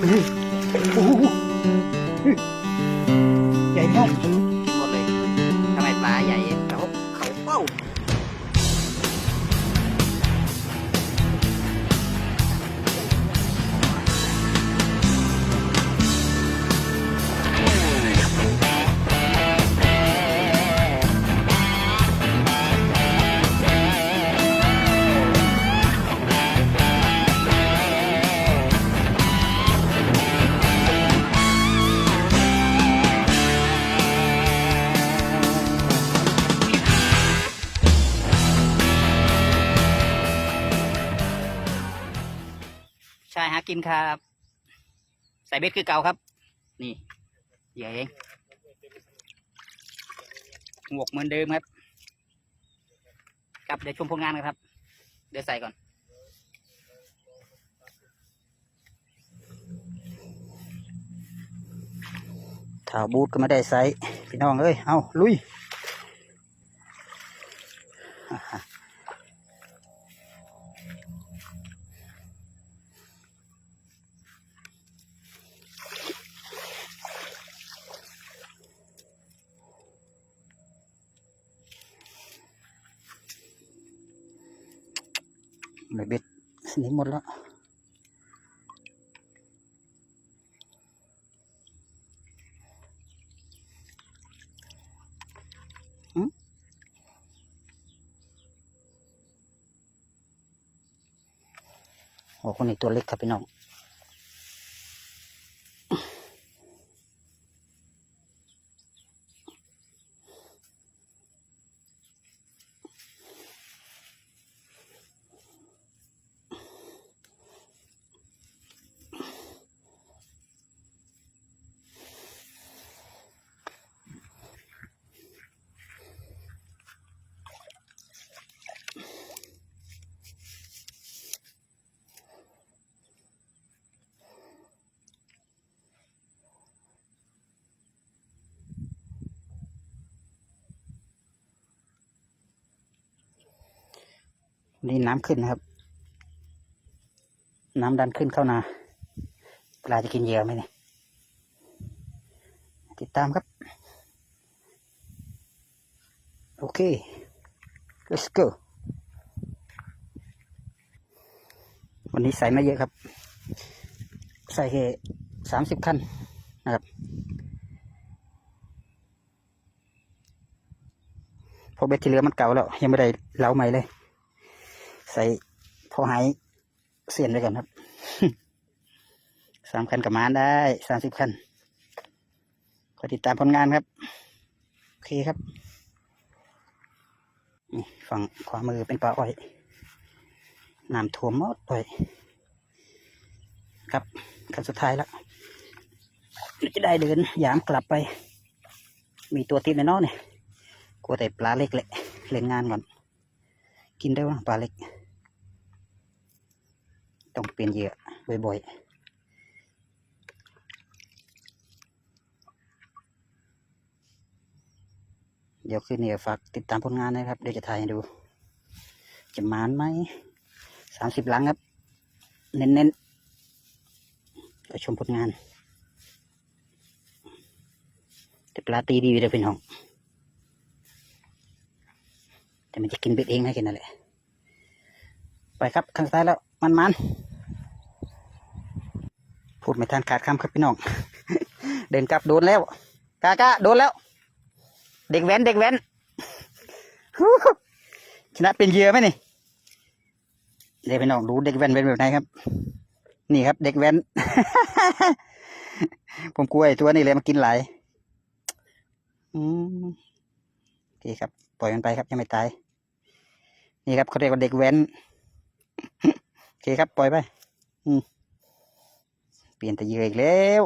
โอ้โหใใช่หากินครับ ใส่เบ็ดคือเก่าครับ นี่เหยื่อเองหวกเหมือนเดิมครับครับเดี๋ยวชมผลงานกันครับ เดี๋ยวใส่ก่อนถ้าบูทก็ไม่ได้ใส่พี่น้องเอ้ยเอาลุย เลยเบ็ดสนิทหมดแล้วโอ้คนนี้ตัวเล็กครับพี่น้อง นี่น้ำขึ้นนะครับ น้ำดันขึ้นเข้านาปลาจะกินเหยื่อไหมเนี่ยติดตามครับ โอเค let's go วันนี้ใส่ไม่เยอะครับ ใส่แค่สามสิบคันนะครับพราะเบ็ดที่เหลือมันเก่าแล้ว ยังไม่ได้เล้าใหม่เลย ส่พอหายเสียนด้วยกันครับสามคันกับมานได้สามสิบคันขอยติดตามผลงานครับ โอเคครับนี่ฝั่งขวามือเป็นปลาอ้อยน้ำท่วมหมดเลยครับคันสุดท้ายแล้วจะได้เดินยามกลับไป มีตัวติดในนอยเนี่ยกลัวแต่ปลาเล็กแหละเล่นงานก่อน กินได้ว่าปลาเล็ก ต้องเปลี่ยนเหยื่อบ่อยๆเดี๋ยวคืนนี้ฝากติดตามผลงานนะครับ เดี๋ยวจะถ่ายให้ดู จะมานไหมสามสิบหลังครับ เน้นๆไปชมผลงานแต่ปลาตีดีเลยพี่น้อง แต่มันจะกินเบ็ดเองให้กินนั่นแหละ ไปครับข้างซ้ายแล้ว มันมันพูดไม่ทันขาดคำครับพี่น้อง เดินกลับโดนแล้วกากาโดนแล้ว เด็กแว้นเด็กแว้นชนะเป็นเยือไหมนี่เดี๋ยวพี่น้องดูเด็กแว้นเป็นแบบไหนครับ นี่ครับ เด็กแว้น ผมกลัวไอ้ตัวนี้เลยมากินหลายอืมโอเคครับ ปล่อยมันไปครับยังไม่ตาย นี่ครับเขาเรียกว่าเด็กแว้น อเคครับ ปล่อยไป อืม เปลี่ยนต่เยืออีกแล้ว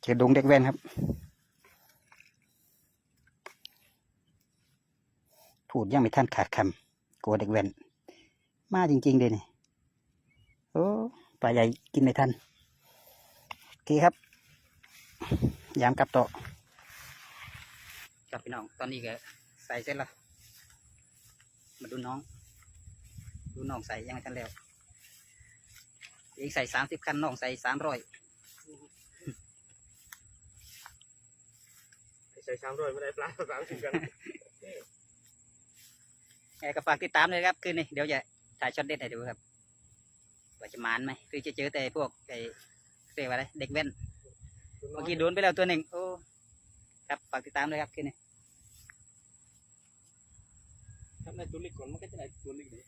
เจอดงเด็กแว้นครับ พูดยังไม่ทันขาดคำกลัวเด็กแว้นมาจริง ๆ เลยนี่โอ้ปลาใหญ่กินไม่ทัน โอเคครับ ยามกลับต่อกับพี่น้อง ตอนนี้ก็ใส่เสร็จแล้ว มาดูน้อง ดูน้องใส่ยังไม่ทันแล้วเองใส่สามสิบคันน้องใส่สามร้อยใส่สามร้อยไม่ได้ปลาสามสิบกันแกก็ฝากติดตามเลยครับคืนนี้เดี๋ยวจะถ่ายช็อตเด็ดให้ดูครับว่าจะมานไหมคือจะเจอแต่พวกไอ้เรียกว่าอะไรเด็กแว่นเมื่อกี้โดนไปแล้วตัวหนึ่งโอ้ครับฝากติดตามเลยครับคืนนี้ทำในตัวเล็กก่อนมันก็จะได้ตัวเล็กดี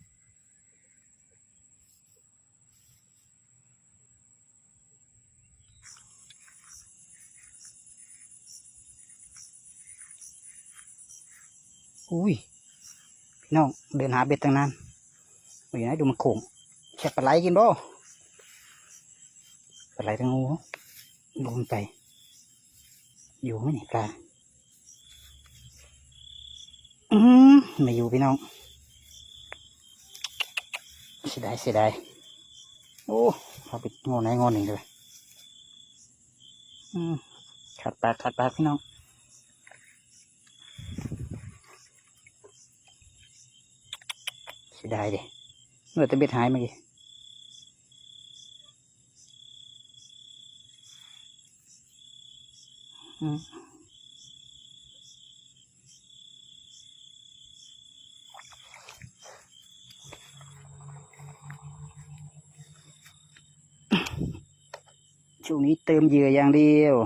อุ้ยพี่น้องเดินหาเบ็ดตั้งนานโอ้ยนดูมันโขงแค่ปลาไหลกินบ่ปลาไหลทั้งงูดูมันไป อยู่ไหมนี่ปลาอืมไม่อยู่พี่น้องเสียดายเสียดายโอ้เอาไปงอไหนงอหนึ่งเลยอืมขาดปากขาดปากพี่น้อง เสี ยดายดิเมื่อตะเบ็ดหายเมื่อกี้อืมช่วงนี้เติมเหยื่ออย่างเดียว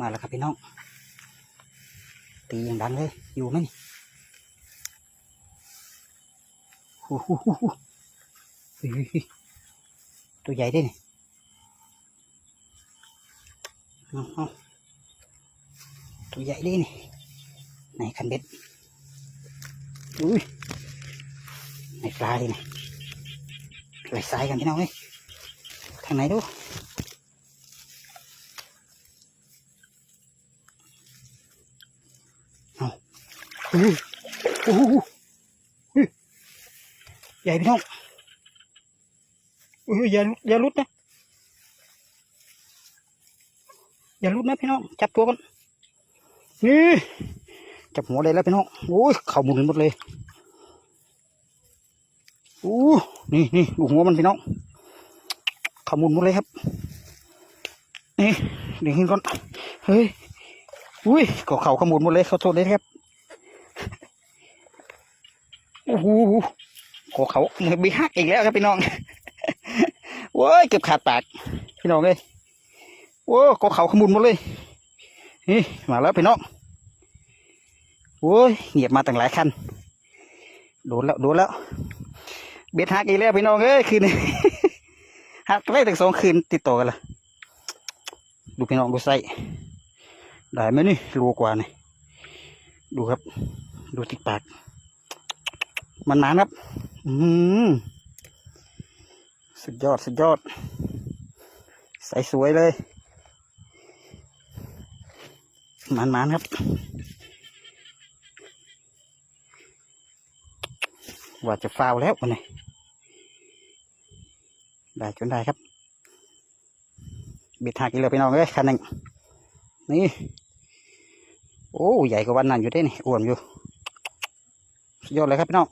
มาแล้วครับพี่น้อง ตีอย่างดังเลย อยู่ไหมนี่โอ้โหเฮ้ยเฮ้ยเฮ้ยตัวใหญ่ด้วยนี่เอาเอาตัวใหญ่ด้วยนี่ไหนคันเบ็ดอุ้ยไหนปลาดินี่ไหลซ้ายกันพี่น้องเอ้ยทางไหนดู โอ้โหใหญ่พี่น้องเอ้ยอย่าอย่าลุดนะ อย่าลุดนะพี่น้อง จับตัวกันนี่จับหัวเลยแล้วพี่น้องโอ้ยเข่าหมุนหมดเลยโอ้นี่นี่ดูหัวมันพี่น้องเข่าหมุนหมดเลยครับนี่เดี๋ยวขึ้นก่อนเฮ้ยอุ้ยก็เข่าขมุนหมดเลยเขอโทษเลยครับ โอ้โหขอเขามือบีหักอีกแล้วครับพี่น้องโว้ยเก็บขาดปาก พี่น้องเลยโอ้ขอเขาขมุนหมดเลยนี่มาแล้วพี่น้องโอ้ยเหยียบมาตั้งหลายคันโดนแล้วโดนแล้ว เบ็ดหักอีกแล้วพี่น้องเอ้ยคืนนี้หักไปตั้งสองคืนติดต่อกันละดูพี่น้องดูไส้ได้ไหมนี่รัวกว่านี่ดูครับ ดูติดปาก มันนานครับ อืมสุดยอด สุดยอด ใสสวยเลย มันนานครับ ว่าจะฟาวแล้ววันนี้ได้จนได้ครับบิดหักอีกแล้วพี่น้องเอ้ยคันหนึ่งนี่ โอ้ ใหญ่กว่าวันนั้นอยู่ได้นี่อ้วนอยู่ สุดยอดเลยครับพี่น้อง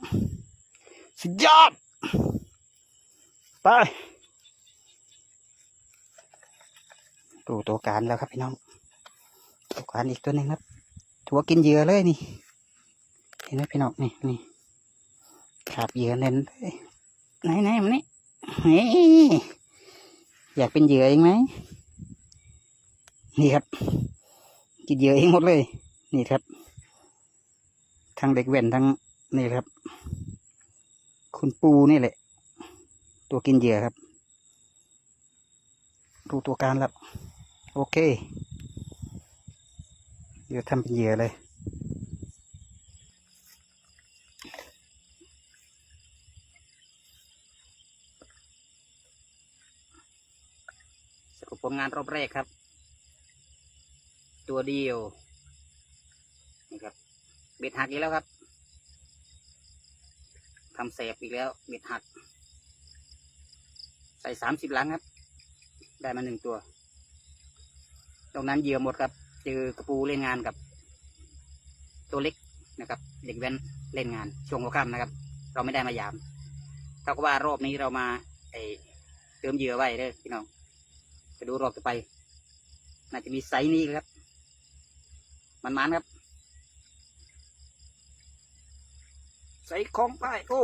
สุดยอด ไป ดูตัวการแล้วครับพี่น้อง ตัวการอีกตัวหนึ่งครับตัวกินเหยื่อเลยนี่ เห็นไหมพี่น้องนี่นี่ขาบเหยื่อเน้นไหนไหนมันนี่เฮ้ยอยากเป็นเหยื่อเองไหมนี่ครับกินเหยื่อเองหมดเลย นี่ครับ ทั้งเด็กเว่นทั้ง นี่ครับ คุณปูนี่แหละ ตัวกินเหยื่อครับ ดูตัวการแล้ว โอเค เดี๋ยวทำเป็นเหยื่อเลยสรุปผลงานรอบแรกครับ ตัวเดียวนี่ครับเบ็ดหักอีกแล้วครับำเสบอีกแล้วเบ็ดหัก ใส่สามสิบลังครับ ได้มาหนึ่งตัว ตรงนั้นเหยื่อหมดครับ เจอกระปูเล่นงานกับ ตัวเล็กนะครับ เด็กแว้นเล่นงานช่วงหัวค่ำนะครับ เราไม่ได้มายามเท่ากับว่ารอบนี้เรามาไอเติมเหยื่อไว้เด้อพี่น้องไปดูรอบต่อไป น่าจะมีไซส์นี้ครับ มันมันครับ ใส่ของไปโอ้